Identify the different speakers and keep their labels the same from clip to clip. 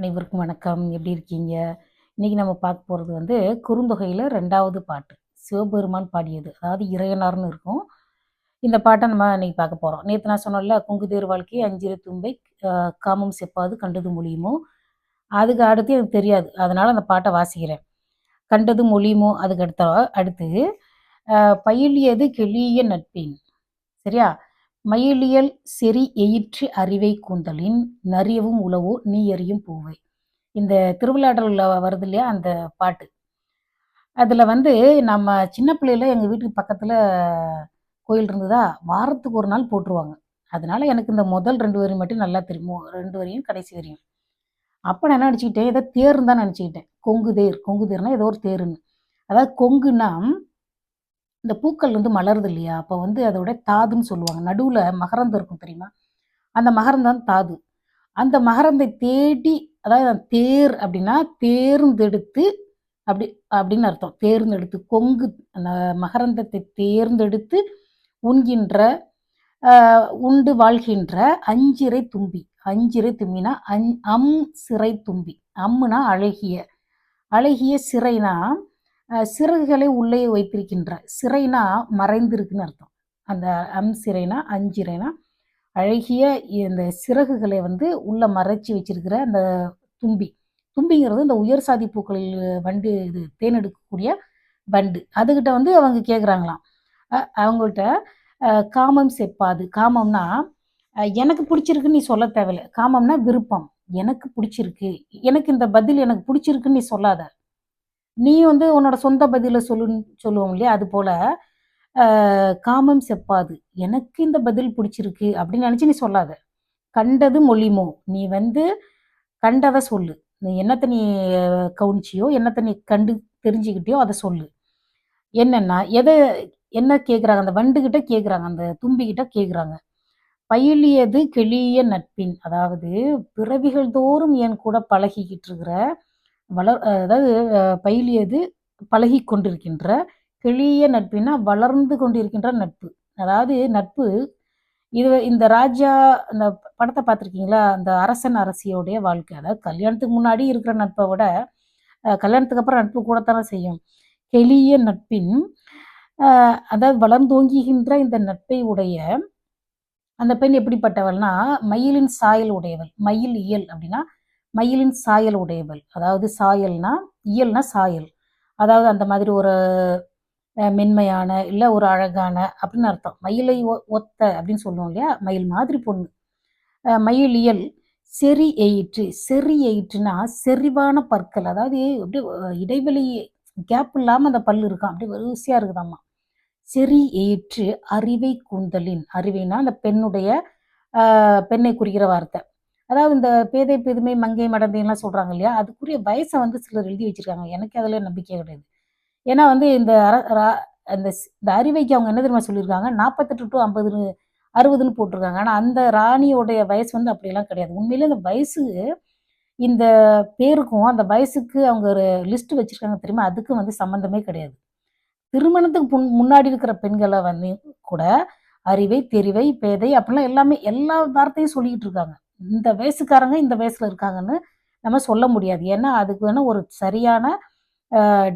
Speaker 1: அனைவருக்கும் வணக்கம். எப்படி இருக்கீங்க? இன்றைக்கி நம்ம பார்க்க போகிறது வந்து குறுந்தொகையில் ரெண்டாவது பாட்டு. சிவபெருமான் பாடியது. அதாவது இறையனார்னு இருக்கும். இந்த பாட்டை நம்ம இன்றைக்கி பார்க்க போகிறோம் நேற்று நான் சொன்னல குங்குதேர் வாழ்க்கை அஞ்சிர தும்பை காமம் செப்பாது கண்டது மொழியுமோ? அதுக்கு அடுத்து எனக்கு தெரியாது. அதனால் அந்த பாட்டை வாசிக்கிறேன். கண்டது மொழியுமோ? அதுக்கு அடுத்த அடுத்து பயிலியது கெளிய நட்பின். சரியா? மயிலியல் செறி எயிற்று அறிவை கூந்தலின் நரியவும் உளவோ நீ எறியும் பூவை. இந்த திருவிளையாடலில் வருது இல்லையா? அந்த பாட்டு. அதில் வந்து நம்ம சின்ன பிள்ளையில எங்கள் வீட்டுக்கு பக்கத்தில் கோயில் இருந்ததா? வாரத்துக்கு ஒரு நாள் போட்டுருவாங்க. அதனால எனக்கு இந்த முதல் ரெண்டு வரையும் மட்டும் நல்லா தெரியும். ரெண்டு வரையும் கடைசி வரையும். அப்போ நான் என்ன நினச்சிக்கிட்டேன்? ஏதோ தேர்ன்னு தான் நினச்சிக்கிட்டேன். கொங்கு தேர். கொங்கு தேர்னா ஏதோ ஒரு தேருன்னு. அதாவது கொங்குன்னா இந்த பூக்கள் வந்து மலருது இல்லையா? அப்போ வந்து அதோட தாதுன்னு சொல்லுவாங்க. நடுவில் மகரந்தம் இருக்கும் தெரியுமா? அந்த மகரந்தம் தாது. அந்த மகரந்தை தேடி அதாவது தேர் அப்படின்னா தேர்ந்தெடுத்து அப்படி அப்படின்னு அர்த்தம். தேர்ந்தெடுத்து கொங்கு அந்த மகரந்தத்தை தேர்ந்தெடுத்து உண்கின்ற உண்டு வாழ்கின்ற அஞ்சிறை தும்பி. அஞ்சிறை தும்பினா அஞ் அம் சிறை தும்பி. அம்முனா அழகிய. அழகிய சிறைனா சிறகுகளை உள்ளே வைத்திருக்கின்ற சிறைனா மறைந்திருக்குன்னு அர்த்தம். அந்த அம் சிறைனா அஞ்சிறைனா அழகிய இந்த சிறகுகளை வந்து உள்ள மறைச்சி வச்சிருக்கிற அந்த தும்பி. தும்பிங்கிறது இந்த உயர் சாதி பூக்களில் வண்டு இது தேன் எடுக்கக்கூடிய வண்டு. அதுகிட்ட வந்து அவங்க கேட்குறாங்களாம் அவங்கள்ட்ட காமம் செப்பாது. காமம்னா எனக்கு பிடிச்சிருக்குன்னு நீ சொல்ல தேவையில்ல. காமம்னா விருப்பம். எனக்கு பிடிச்சிருக்கு. எனக்கு இந்த பதில் எனக்கு பிடிச்சிருக்குன்னு நீ சொல்லாத. நீ வந்து உன்னோட சொந்த பதிலை சொல்லுன்னு சொல்லுவோம் இல்லையா? அது போல காமம் செப்பாது. எனக்கு இந்த பதில் பிடிச்சிருக்கு அப்படின்னு நினச்சி நீ சொல்லாத. கண்டது மொழிமோ? நீ வந்து கண்டதை சொல்லு. நீ என்னத்தை நீ கவனிச்சியோ என்னத்தை நீ கண்டு தெரிஞ்சுக்கிட்டியோ அதை சொல்லு. என்னன்னா எதை என்ன கேட்குறாங்க அந்த வண்டுகிட்ட கேட்குறாங்க அந்த தும்பிக்கிட்ட கேட்குறாங்க பயிலியது கெளிய நட்பின். அதாவது பிறவிகள் தோறும் என் கூட பழகிக்கிட்டு இருக்கிற வளர் அதாவது பயிலியது பழகி கொண்டிருக்கின்ற கெளிய நட்பினா வளர்ந்து கொண்டிருக்கின்ற நட்பு. அதாவது நட்பு இது இந்த ராஜா இந்த படத்தை பார்த்துருக்கீங்களா? அந்த அரசன் அரசியோடைய வாழ்க்கை. அதாவது கல்யாணத்துக்கு முன்னாடி இருக்கிற நட்பை விட கல்யாணத்துக்கு அப்புறம் நட்பு கூடத்தானே செய்யும். கெளிய நட்பின் அதாவது வளர்ந்தோங்குகின்ற இந்த நட்பை உடைய அந்த பெண் எப்படிப்பட்டவள்னா மயிலின் சாயல் உடையவள். மயில் இயல் அப்படின்னா மயிலின் சாயல் உடையவள். அதாவது சாயல்னா இயல்னா சாயல். அதாவது அந்த மாதிரி ஒரு மென்மையான இல்லை ஒரு அழகான அப்படின்னு அர்த்தம். மயிலை ஒ- ஒத்த அப்படின்னு சொல்லுவோம் இல்லையா? மயில் மாதிரி பொண்ணு. மயில் இயல் செறி எயிற்று. செறி எயிற்றுனா செறிவான பற்கள். அதாவது அப்படியே இடைவெளி கேப் இல்லாமல் அந்த பல் இருக்கான் அப்படியே வரிசையாக இருக்குதாம்மா. செறி எயிற்று அறிவை கூந்தலின். அறிவைனா அந்த பெண்ணுடைய பெண்ணை குறிக்கிற வார்த்தை. அதாவது இந்த பேதை பெருமை மங்கை மடந்தைலாம் சொல்றாங்க இல்லையா? அதுக்குரிய வயசை வந்து சிலர் எழுதி வச்சிருக்காங்க. எனக்கு அதில் நம்பிக்கை கிடையாது. ஏன்னா வந்து இந்த ரா- அந்த இந்த அறிவைக்கு அவங்க என்ன தெரியுமா சொல்லியிருக்காங்க? நாற்பத்தெட்டு டு ஐம்பது அறுபதுன்னு போட்டிருக்காங்க. ஆனால் அந்த ராணியோடைய வயசு வந்து அப்படியெல்லாம் கிடையாது. உண்மையிலே இந்த வயசு இந்த பேருக்கும் அந்த வயசுக்கு அவங்க ஒரு லிஸ்ட் வச்சிருக்காங்க தெரியுமா? அதுக்கும் வந்து சம்மந்தமே கிடையாது. திருமணத்துக்கு முன் முன்னாடி இருக்கிற பெண்களை வந்து கூட அறிவை தெரிவை பேதை அப்படிலாம் எல்லாமே எல்லா வார்த்தையும் சொல்லிக்கிட்டு இருக்காங்க. இந்த வயசுக்காரங்க இந்த வயசில் இருக்காங்கன்னு நம்ம சொல்ல முடியாது. ஏன்னா அதுக்கு வேணால் ஒரு சரியான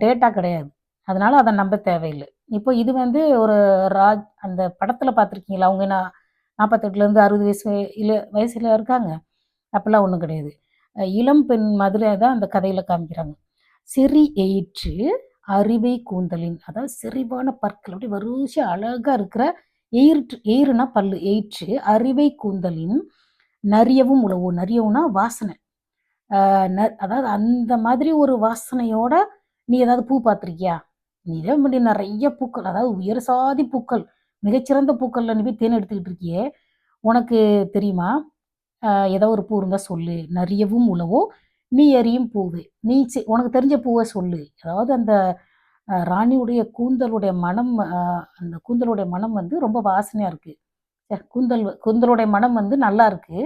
Speaker 1: டேட்டா கிடையாது. அதனால் அதை நம்ப தேவையில்லை. இப்போ இது வந்து ஒரு ராஜ் அந்த படத்தில் பார்த்துருக்கீங்களா? அவங்க நான் நாற்பத்தெட்டுலேருந்து அறுபது வயசு இல்லை வயசில் இருக்காங்க. அப்படிலாம் ஒன்றும் கிடையாது. இளம் பெண் மதுரை தான் அந்த கதையில் காமிக்கிறாங்க. சிறி எயிற்று அறிவை கூந்தலின் அதாவது செறிவான பற்கள். அப்படி வரிசையாக அழகாக இருக்கிற எயிற்று எயிறுனா பல்லு. எயிற்று அறிவை கூந்தலின் நரியவும் உழவு. நரியவுனா வாசனை. ந- அதாவது அந்த மாதிரி ஒரு வாசனையோட நீ ஏதாவது பூ பார்த்துருக்கியா? நீ இதே நிறைய பூக்கள். அதாவது உயர் சாதி பூக்கள். மிகச்சிறந்த பூக்கள்ல நீ போய் தேன் எடுத்துக்கிட்டு இருக்கியே. உனக்கு தெரியுமா? ஏதோ ஒரு பூ இருந்தா சொல்லு. நரியவும் உழவோ நீ எறியும் பூவு. நீ செ- உனக்கு தெரிஞ்ச பூவை சொல்லு. அதாவது அந்த ராணியுடைய கூந்தலுடைய மனம் அந்த கூந்தலுடைய மனம் வந்து ரொம்ப வாசனையா இருக்கு. சரி கூந்தல் கூந்தலுடைய மனம் வந்து நல்லா இருக்கு.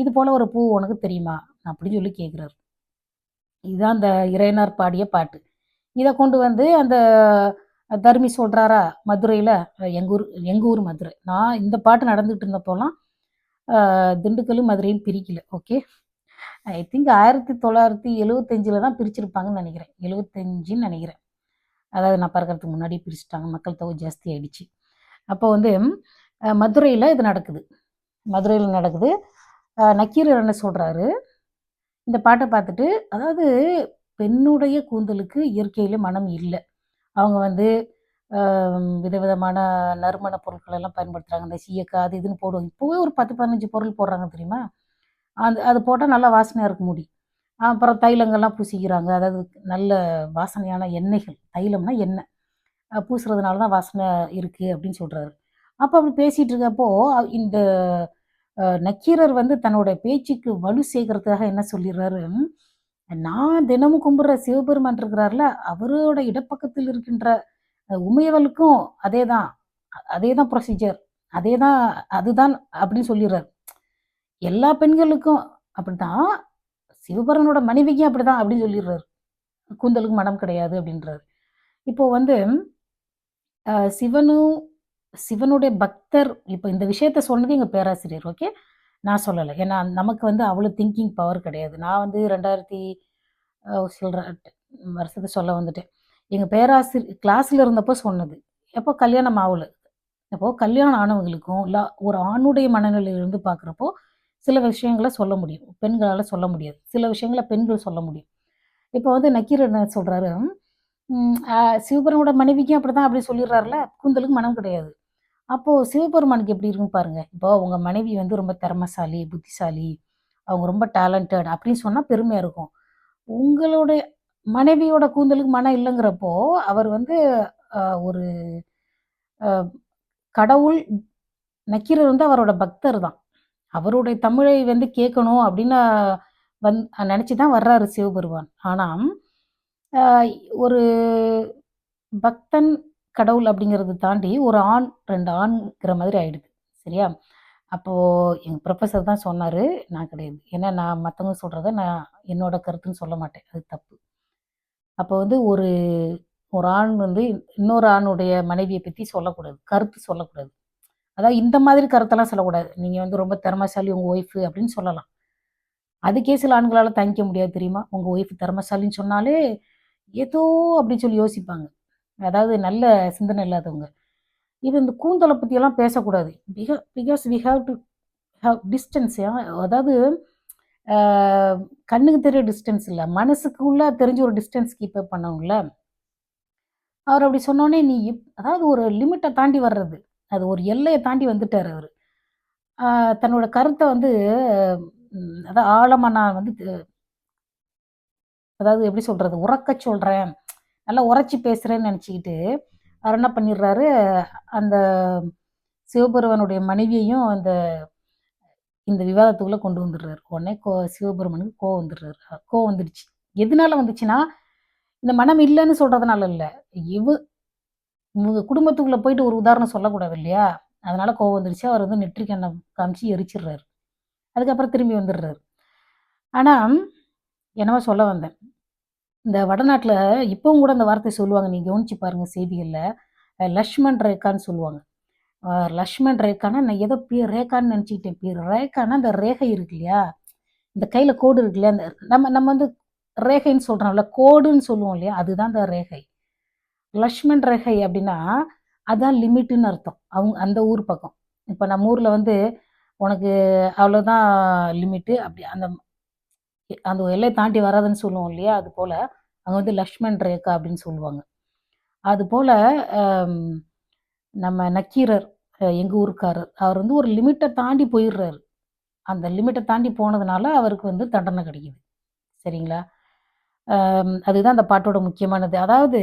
Speaker 1: இது போல ஒரு பூ உனக்கு தெரியுமா? அப்படின்னு சொல்லி கேட்குறாரு இதுதான் அந்த இறையனார் பாடிய பாட்டு. இதை கொண்டு வந்து அந்த தர்மி சொல்கிறாரா மதுரையில்? எங்கள் ஊர் எங்கள் ஊர் மதுரை. நான் இந்த பாட்டு நடந்துகிட்டு இருந்தப்போலாம் திண்டுக்கலும் திண்டுக்கல்லும் மதுரையும் பிரிக்கல. ஓகே? ஐ திங்க் 1975ல தான் பிரிச்சிருப்பாங்கன்னு நினைக்கிறேன். எழுவத்தஞ்சின்னு நினைக்கிறேன். அதாவது நான் பார்க்கறதுக்கு முன்னாடியே பிரிச்சுட்டாங்க. மக்கள் தொகை ஜாஸ்தி ஆயிடுச்சு. அப்போ வந்து மதுரையில் இது நடக்குது. மதுரையில் நடக்குது. அ நக்கீரர் என்ன சொல்கிறாரு இந்த பாட்டை பார்த்துட்டு அதாவது பெண்ணுடைய கூந்தலுக்கு இயற்கையிலே மனம் இல்லை அவங்க வந்து விதவிதமான நறுமண பொருட்கள் எல்லாம் பயன்படுத்துகிறாங்க இந்த சீயக்காய் அது இதுன்னு போடுவாங்க. இப்போவே ஒரு 10, 15 பொருள் போடுறாங்க தெரியுமா? அது அது போட்டால் நல்லா வாசனையாக இருக்க முடி. அப்புறம் தைலங்கள்லாம் பூசிக்கிறாங்க. அதாவது நல்ல வாசனையான எண்ணெய்கள். தைலம்னா எண்ணெய். பூசுறதுனால தான் வாசனை இருக்குது அப்படின்னு சொல்கிறாரு அப்போ அப்படி பேசிகிட்டு இருக்கப்போ, இந்த நக்கீரர் வந்து தன்னோட பேச்சுக்கு வலு சேர்க்கறதுக்காக என்ன சொல்லிடுறாரு நான் தினமும் கும்பிட்ற சிவபெருமான் இருக்கிறார்ல, அவரோட இடப்பக்கத்தில் இருக்கின்ற உமையவலுக்கும் அதே தான் அதே தான் ப்ரொசீஜர். அதே தான் அதுதான் அப்படின்னு சொல்லிடுறாரு எல்லா பெண்களுக்கும் அப்படிதான். சிவபெருமனோட மனைவிக்கும் அப்படிதான் அப்படின்னு சொல்லிடுறாரு கூந்தலுக்கு மனம் கிடையாது அப்படின்றாரு. இப்போ வந்து அ சிவனும் சிவனுடைய பக்தர் இப்ப இந்த விஷயத்த சொன்னது எங்க பேராசிரியர். ஓகே. நான் சொல்லல. ஏன்னா நமக்கு வந்து அவ்வளோ திங்கிங் பவர் கிடையாது. நான் வந்து 2000 அ சில்ற வருஷத்த சொல்ல வந்துட்டேன். எங்க பேராசிரியர் கிளாஸ்ல இருந்தப்போ சொன்னது. எப்போ கல்யாணம் ஆவல. அப்போ கல்யாணம் ஆனவங்களுக்கும், இல்ல ஒரு ஆணுடைய மனநிலையிலிருந்து பார்க்குறப்போ, சில விஷயங்கள சொல்ல முடியும். பெண்களால சொல்ல முடியாது. சில விஷயங்கள பெண்கள் சொல்ல முடியும். இப்போ வந்து நக்கீரர் என்ன சொல்றாரு, ம் மனைவிக்கும் அப்படி மனைவிக்கும் அப்படிதான் அப்படி சொல்லிடுறாருல கூந்தலுக்கு மனம் கிடையாது. அப்போது சிவபெருமானுக்கு எப்படி இருக்கும் பாருங்க. இப்போ உங்க மனைவி வந்து ரொம்ப திறமசாலி புத்திசாலி, அவங்க ரொம்ப டேலண்டட் அப்படின்னு சொன்னால் பெருமையாக இருக்கும். உங்களுடைய மனைவியோட கூந்தலுக்கு மனம் இல்லைங்கிறப்போ அவர் வந்து ஒரு கடவுள் நக்கீரர் வந்து அவரோட பக்தர் தான். அவருடைய தமிழை வந்து கேட்கணும் அப்படின்னு வந் நினச்சி தான் வர்றாரு சிவபெருமான். ஆனால் ஒரு பக்தன், கடவுள் அப்படிங்கிறத தாண்டி ஒரு ஆண் ரெண்டு ஆண்ங்கிற மாதிரி ஆயிடுது. சரியா? அப்போ எங்க ப்ரொஃபஸர் தான் சொன்னாரு. நான் கிடையாது. ஏன்னா நான் மற்றவங்க சொல்றத நான் என்னோட கருத்துன்னு சொல்ல மாட்டேன். அது தப்பு. அப்போ வந்து ஒரு ஒரு ஆண் வந்து இன்னொரு ஆணுடைய மனைவியை பத்தி சொல்லக்கூடாது. கருத்து சொல்லக்கூடாது. அதாவது இந்த மாதிரி கருத்தெல்லாம் சொல்லக்கூடாது. நீங்க வந்து ரொம்ப திறமசாலி உங்க ஒய்ஃபு அப்படின்னு சொல்லலாம். அதுக்கே சில ஆண்களால தங்கிக்க முடியாது தெரியுமா? உங்க ஒய்ஃப் திறமசாலின்னு சொன்னாலே, ஏதோ அப்படின்னு சொல்லி யோசிப்பாங்க. அதாவது நல்ல சிந்தனை இல்லாதவங்க. இது இந்த கூந்தலை பற்றியெல்லாம் பேசக்கூடாது. Because we have to have distance யா அதாவது கண்ணுக்கு தெரிய டிஸ்டன்ஸ் இல்லை மனசுக்கு உள்ள தெரிஞ்ச ஒரு டிஸ்டன்ஸ் கீப் அப் அவர் அப்படி சொன்னோடனே நீ எப் அதாவது ஒரு லிமிட்டை தாண்டி வர்றது. அது ஒரு எல்லையை தாண்டி வந்துட்டார் அவர் தன்னோட கருத்தை வந்து அதான் ஆழமா நான் வந்து அதாவது எப்படி சொல்கிறது உறக்க சொல்கிறேன் நல்லா உரைச்சி பேசுகிறேன்னு நினச்சிக்கிட்டு அவர் என்ன பண்ணிடுறாரு, அந்த சிவபெருமனுடைய மனைவியையும் அந்த இந்த விவாதத்துக்குள்ளே கொண்டு வந்துடுறாரு. உடனே கோ சிவபெருமனுக்கு கோவம் வந்துடுறாரு. கோவம் வந்துடுச்சு. எதனால வந்துச்சுன்னா, இந்த மனம் இல்லைன்னு சொல்கிறதுனால இல்லை இவ இவங்க குடும்பத்துக்குள்ளே போயிட்டு ஒரு உதாரணம் சொல்லக்கூடாது இல்லையா? அதனால கோவம் வந்துடுச்சு அவர் வந்து நெற்றிக்கண்ணை காமிச்சு எரிச்சிடுறாரு. அதுக்கப்புறம் திரும்பி வந்துடுறாரு. ஆனால் என்னவோ சொல்ல வந்தேன். இந்த வடநாட்டில் இப்போவும் கூட அந்த வார்த்தை சொல்லுவாங்க. நீங்கள் கவனிச்சு பாருங்க செய்திகளில் லக்ஷ்மண் லக்ஷ்மன் ரேகான்னு சொல்லுவாங்க. லக்ஷ்மண் ரேகானா நான் ஏதோ பி ரேகான்னு நினச்சிக்கிட்டேன் பி ரேகானா அந்த ரேகை இருக்கு இல்லையா? இந்த கையில் கோடு இருக்கு இல்லையா? அந்த நம்ம நம்ம வந்து ரேகைன்னு சொல்கிறோம்ல கோடுன்னு சொல்லுவோம் இல்லையா? அதுதான் அந்த ரேகை. லக்ஷ்மன் ரேகை அப்படின்னா, அதான் லிமிட்டுன்னு அர்த்தம். அவங்க அந்த ஊர் பக்கம். இப்போ நம்ம ஊரில் வந்து, உனக்கு அவ்வளோதான் லிமிட்டு அப்படி அந்த அந்த எல்லை தாண்டி வராதுன்னு சொல்லுவோம் இல்லையா? அது போல் அங்க வந்து லக்ஷ்மன் ரேகா அப்படின்னு சொல்லுவாங்க. அதுபோல் நம்ம நக்கீரர் எங்கள் எங்க ஊர்க்காரர். அவர் வந்து ஒரு லிமிட்டை தாண்டி போயிடுறாரு அந்த லிமிட்டை தாண்டி போனதுனால அவருக்கு வந்து தண்டனை கிடைக்குது. சரிங்களா? அதுதான் அந்த பாட்டோட முக்கியமானது. அதாவது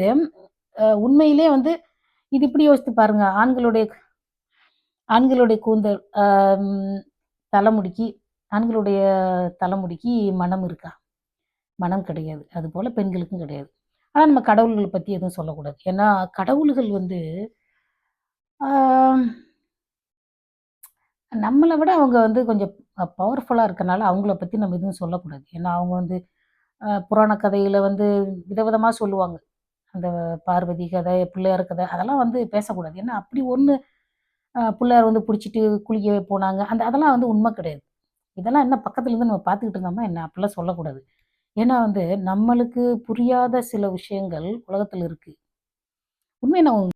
Speaker 1: உண்மையிலே வந்து இது இப்படி யோசித்து பாருங்க. ஆண்களுடைய ஆண்களுடைய கூந்தல் அம் தலைமுடிக்கு ஆண்களுடைய தலைமுடிக்கு மனம் இருக்கா? மனம் கிடையாது. அதுபோல் பெண்களுக்கும் கிடையாது. ஆனால் நம்ம கடவுள்களை பற்றி எதுவும் சொல்லக்கூடாது. ஏன்னா கடவுள்கள் வந்து நம்மளை விட அவங்க வந்து கொஞ்சம் பவர்ஃபுல்லாக இருக்கனால அவங்கள பற்றி நம்ம எதுவும் சொல்லக்கூடாது. ஏன்னா அவங்க வந்து புராண கதையில் வந்து விதவிதமாக சொல்லுவாங்க. அந்த பார்வதி கதை, பிள்ளையார் கதை அதெல்லாம் வந்து பேசக்கூடாது. ஏன்னா அப்படி ஒன்று பிள்ளையார் வந்து பிடிச்சிட்டு குளிக்கவே போனாங்க. அந்த அதெல்லாம் வந்து உண்மை கிடையாது. இதெல்லாம் என்ன பக்கத்துலேருந்து நம்ம பார்த்துக்கிட்டு இருந்தோமா என்ன? அப்படிலாம் சொல்லக்கூடாது. ஏன்னா வந்து நம்மளுக்கு புரியாத சில விஷயங்கள் உலகத்தில் இருக்குது உண்மையை நான்